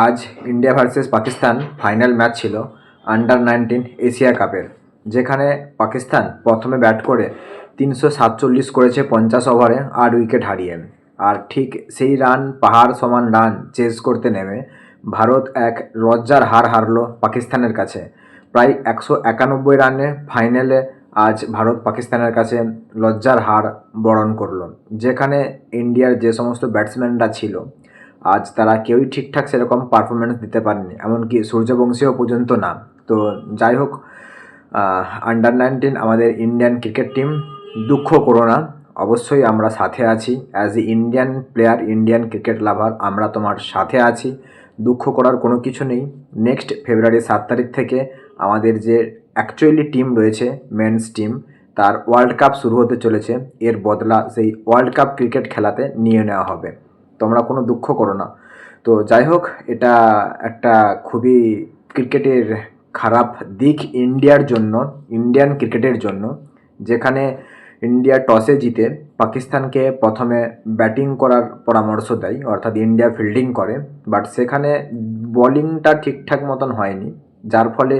আজ India versus Pakistan final match ছিল under nineteen Asia কাপের, যেখানে পাকিস্তান প্রথমে ব্যাট করে তিনশো সাতচল্লিশ করেছে পঞ্চাশ ওভারে আট উইকেট হারিয়ে। আর ঠিক সেই রান, পাহাড় সমান রান চেস করতে নেমে ভারত এক লজ্জার হার হারলো পাকিস্তানের কাছে। প্রায় একশো একানব্বই রানে ফাইনালে আজ ভারত পাকিস্তানের কাছে লজ্জার হার বরণ করল, যেখানে ইন্ডিয়ার যে সমস্ত ব্যাটসম্যানরা ছিল আজ তারা কেউই ঠিকঠাক সেরকম পারফরমেন্স দিতে পারেনি, এমনকি সূর্যবংশীও পর্যন্ত না। তো যাই হোক আন্ডার নাইনটিন আমাদের ইন্ডিয়ান ক্রিকেট টিম দুঃখ করো না, অবশ্যই আমরা সাথে আছি। As a Indian player Indian cricket lover আমরা তোমার সাথে আছি, দুঃখ করার কোনো কিছু নেই। নেক্সট ফেব্রুয়ারি সাত তারিখ থেকে আমাদের যে অ্যাকচুয়ালি টিম রয়েছে মেন্স টিম তার ওয়ার্ল্ড কাপ শুরু হতে চলেছে। এর বদলা সেই ওয়ার্ল্ড কাপ ক্রিকেট খেলাতে নিয়ে নেওয়া হবে। তোমরা কোনো দুঃখ করো না। তো যাই হোক, এটা একটা খুবই ক্রিকেটের খারাপ দিক ইন্ডিয়ার জন্য, ইন্ডিয়ান ক্রিকেটের জন্য, যেখানে ইন্ডিয়া টসে জিতে পাকিস্তানকে প্রথমে ব্যাটিং করার পরামর্শ দেয়, অর্থাৎ ইন্ডিয়া ফিল্ডিং করে, বাট সেখানে বোলিংটা ঠিকঠাক মতন হয়নি, যার ফলে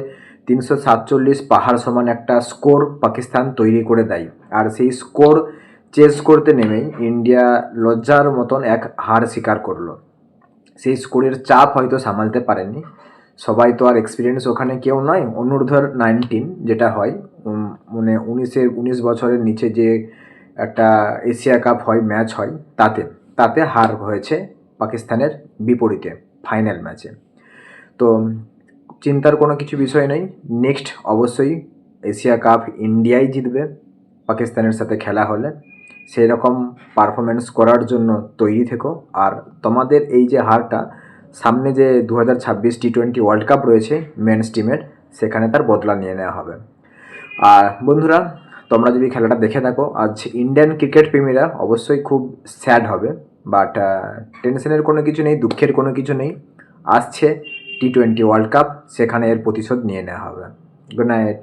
তিনশো সাতচল্লিশ পাহাড় সমান একটা স্কোর পাকিস্তান তৈরি করে দেয়। আর সেই স্কোর চেস করতে নেমেই ইন্ডিয়া লজ্জার মতন এক হার স্বীকার করল। সেই স্কোরের চাপ হয়তো সামালতে পারেনি সবাই তো আর এক্সপিরিয়েন্স ওখানে কেউ নয়, অনূর্ধ্বর নাইনটিন যেটা হয়। মানে উনিশের, উনিশ বছরের নিচে যে একটা এশিয়া কাপ হয় ম্যাচ হয়, তাতে তাতে হার হয়েছে পাকিস্তানের বিপরীতে ফাইনাল ম্যাচে তো চিন্তার কোনো কিছু বিষয় নেই। নেক্সট অবশ্যই এশিয়া কাপ ইন্ডিয়াই জিতবে, পাকিস্তানের সাথে খেলা হলে। সেই রকম পারফরমেন্স করার জন্য তৈরি থেকো। আর তোমাদের এই যে হারটা, সামনে যে দু হাজার ছাব্বিশ টি টোয়েন্টি ওয়ার্ল্ড কাপ রয়েছে মেন্স টিমের সেখানে তার বদলা নিয়ে নেওয়া হবে। আর বন্ধুরা, তোমরা যদি খেলাটা দেখে থাকো, আজ ইন্ডিয়ান ক্রিকেট প্রেমীরা অবশ্যই খুব স্যাড হবে বাট টেনশনের কোনো কিছু নেই, দুঃখের কোনো কিছু নেই। আসছে টি টোয়েন্টি ওয়ার্ল্ড কাপ সেখানে এর প্রতিশোধ নিয়ে নেওয়া হবে। Good night